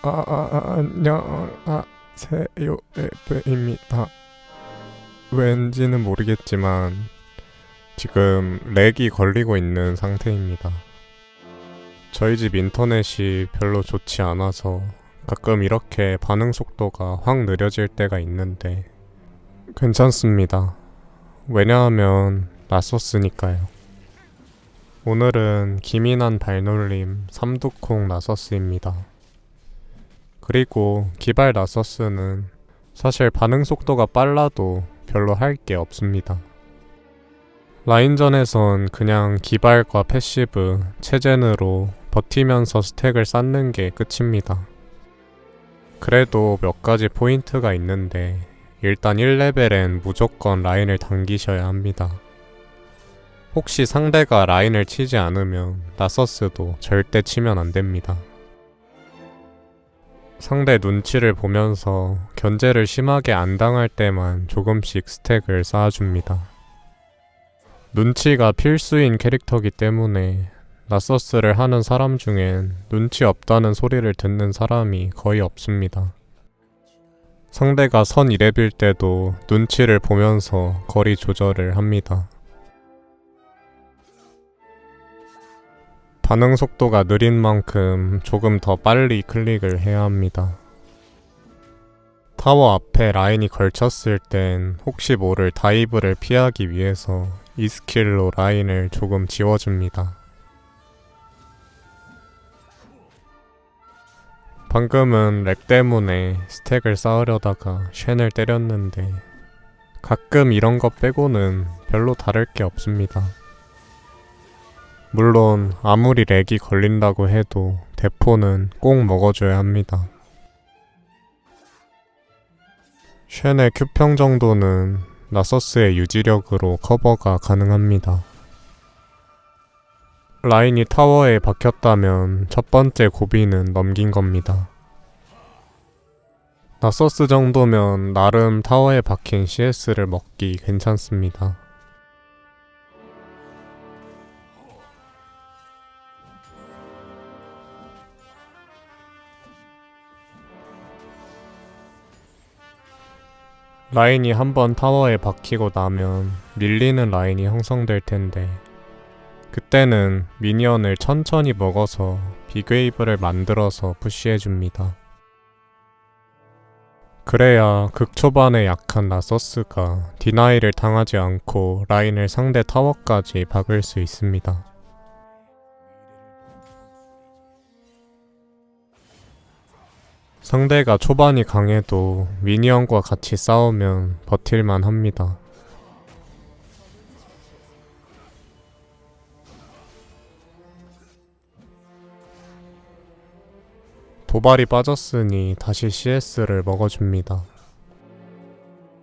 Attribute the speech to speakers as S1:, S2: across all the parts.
S1: 아, 아, 아 안녕하세요 에브입니다. 왠지는 모르겠지만 지금 렉이 걸리고 있는 상태입니다. 저희 집 인터넷이 별로 좋지 않아서 가끔 이렇게 반응 속도가 확 느려질 때가 있는데 괜찮습니다. 왜냐하면 낯섰으니까요. 오늘은 기민한 발놀림 삼두콩 나서스입니다. 그리고 기발 나서스는 사실 반응 속도가 빨라도 별로 할 게 없습니다. 라인전에선 그냥 기발과 패시브, 체젠으로 버티면서 스택을 쌓는 게 끝입니다. 그래도 몇 가지 포인트가 있는데 일단 1레벨엔 무조건 라인을 당기셔야 합니다. 혹시 상대가 라인을 치지 않으면 나서스도 절대 치면 안 됩니다. 상대 눈치를 보면서 견제를 심하게 안 당할 때만 조금씩 스택을 쌓아줍니다. 눈치가 필수인 캐릭터기 때문에 나서스를 하는 사람 중엔 눈치 없다는 소리를 듣는 사람이 거의 없습니다. 상대가 선 2렙일 때도 눈치를 보면서 거리 조절을 합니다. 반응 속도가 느린 만큼 조금 더 빨리 클릭을 해야 합니다. 타워 앞에 라인이 걸쳤을 땐 혹시 모를 다이브를 피하기 위해서 이 스킬로 라인을 조금 지워줍니다. 방금은 렉 때문에 스택을 쌓으려다가 쉔을 때렸는데 가끔 이런 것 빼고는 별로 다를 게 없습니다. 물론 아무리 렉이 걸린다고 해도 대포는 꼭 먹어줘야 합니다. 쉔의 큐평 정도는 나서스의 유지력으로 커버가 가능합니다. 라인이 타워에 박혔다면 첫 번째 고비는 넘긴 겁니다. 나서스 정도면 나름 타워에 박힌 CS를 먹기 괜찮습니다. 라인이 한번 타워에 박히고 나면 밀리는 라인이 형성될 텐데 그때는 미니언을 천천히 먹어서 빅웨이브를 만들어서 푸시해줍니다. 그래야 극초반에 약한 나서스가 디나이를 당하지 않고 라인을 상대 타워까지 박을 수 있습니다. 상대가 초반이 강해도 미니언과 같이 싸우면 버틸만 합니다. 도발이 빠졌으니 다시 CS를 먹어줍니다.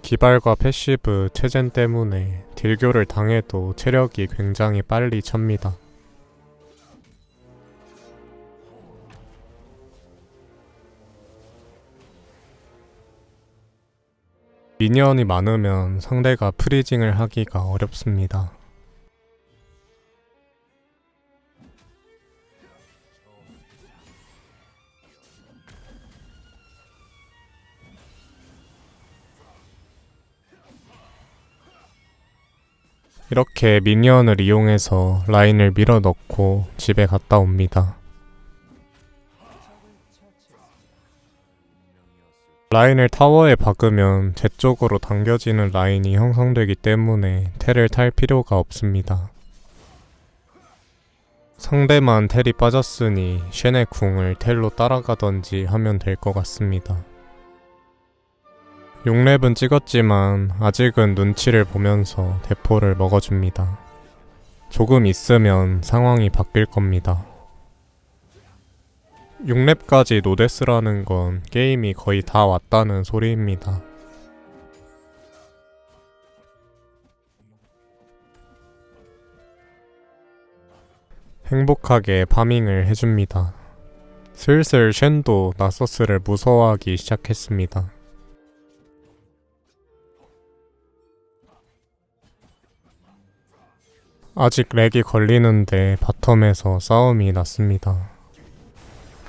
S1: 기발과 패시브 체젠 때문에 딜교를 당해도 체력이 굉장히 빨리 찹니다. 미니언이 많으면 상대가 프리징을 하기가 어렵습니다. 이렇게 미니언을 이용해서 라인을 밀어 넣고 집에 갔다 옵니다. 라인을 타워에 박으면 제 쪽으로 당겨지는 라인이 형성되기 때문에 텔을 탈 필요가 없습니다. 상대만 텔이 빠졌으니 쉔의 궁을 텔로 따라가던지 하면 될 것 같습니다. 6렙은 찍었지만 아직은 눈치를 보면서 대포를 먹어줍니다. 조금 있으면 상황이 바뀔 겁니다. 6렙까지 노데스라는 건 게임이 거의 다 왔다는 소리입니다. 행복하게 파밍을 해줍니다. 슬슬 쉔도 나서스를 무서워하기 시작했습니다. 아직 렉이 걸리는데 바텀에서 싸움이 났습니다.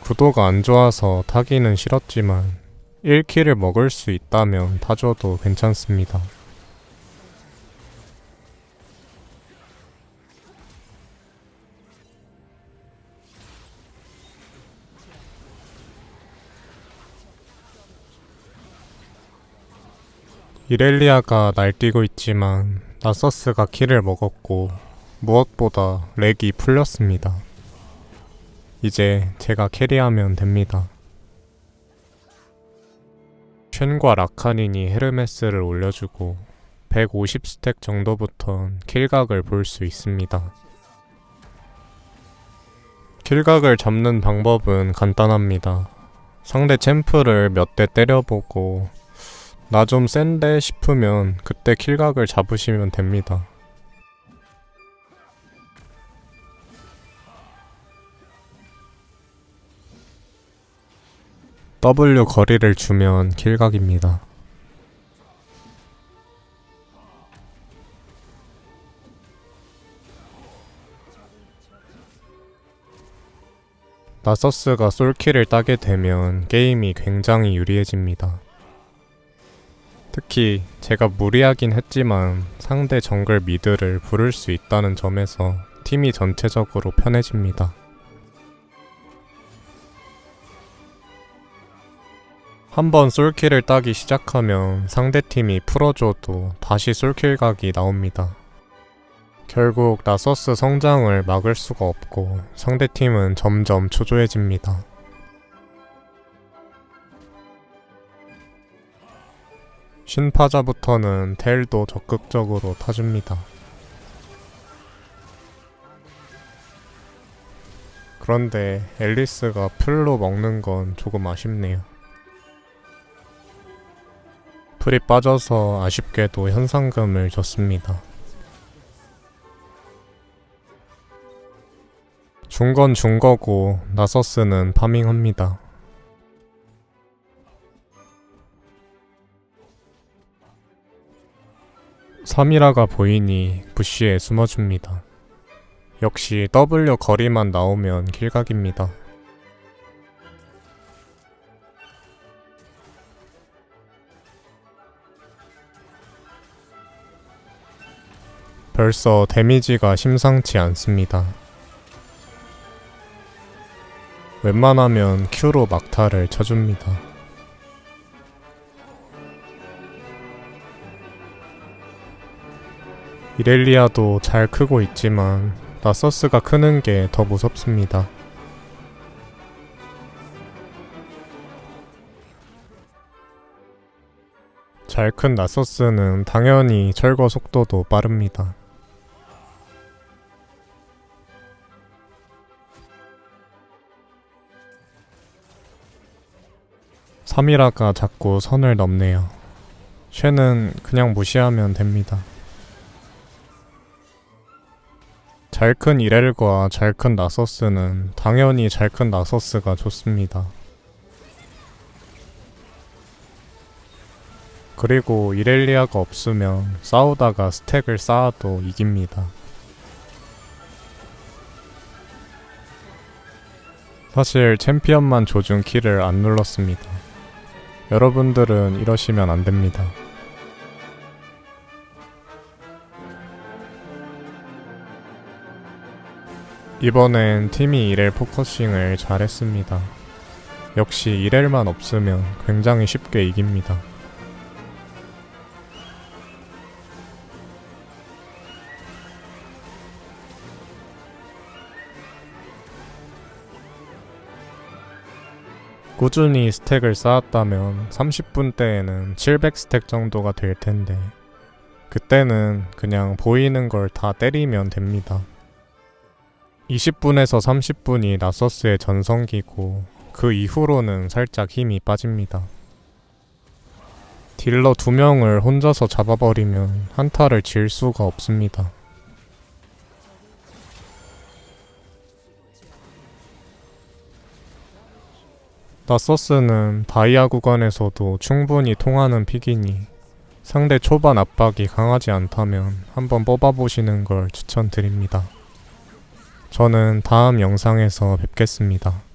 S1: 구도가 안 좋아서 타기는 싫었지만 1킬을 먹을 수 있다면 타줘도 괜찮습니다. 이렐리아가 날뛰고 있지만 나서스가 킬을 먹었고 무엇보다 렉이 풀렸습니다. 이제 제가 캐리하면 됩니다. 쉔과 라카닌이 헤르메스를 올려주고 150스택 정도부턴 킬각을 볼 수 있습니다. 킬각을 잡는 방법은 간단합니다. 상대 챔프를 몇 대 때려보고 나 좀 센데 싶으면 그때 킬각을 잡으시면 됩니다. W 거리를 주면 킬각입니다. 나서스가 솔킬을 따게 되면 게임이 굉장히 유리해집니다. 특히 제가 무리하긴 했지만 상대 정글 미드를 부를 수 있다는 점에서 팀이 전체적으로 편해집니다. 한번 솔킬을 따기 시작하면 상대팀이 풀어줘도 다시 솔킬 각이 나옵니다. 결국 나서스 성장을 막을 수가 없고 상대팀은 점점 초조해집니다. 신파자부터는 텔도 적극적으로 타줍니다. 그런데 앨리스가 풀로 먹는 건 조금 아쉽네요. 풀이 빠져서 아쉽게도 현상금을 줬습니다. 준 건 준 거고 나서스는 파밍합니다. 삼이라가 보이니 부시에 숨어줍니다. 역시 W 거리만 나오면 킬각입니다. 벌써 데미지가 심상치 않습니다. 웬만하면 Q로 막타를 쳐줍니다. 이렐리아도 잘 크고 있지만 나서스가 크는 게 더 무섭습니다. 잘 큰 나서스는 당연히 철거 속도도 빠릅니다. 삼이라가 자꾸 선을 넘네요. 쉐는 그냥 무시하면 됩니다. 잘 큰 이렐과 잘 큰 나서스는 당연히 잘 큰 나서스가 좋습니다. 그리고 이렐리아가 없으면 싸우다가 스택을 쌓아도 이깁니다. 사실 챔피언만 조준 키를 안 눌렀습니다. 여러분들은 이러시면 안 됩니다. 이번엔 팀이 이렐 포커싱을 잘했습니다. 역시 이렐만 없으면 굉장히 쉽게 이깁니다. 꾸준히 스택을 쌓았다면 30분 때에는 700스택 정도가 될 텐데 그때는 그냥 보이는 걸 다 때리면 됩니다. 20분에서 30분이 나서스의 전성기고 그 이후로는 살짝 힘이 빠집니다. 딜러 두 명을 혼자서 잡아버리면 한타를 질 수가 없습니다. 나서스는 다이아 구간에서도 충분히 통하는 픽이니 상대 초반 압박이 강하지 않다면 한번 뽑아보시는 걸 추천드립니다. 저는 다음 영상에서 뵙겠습니다.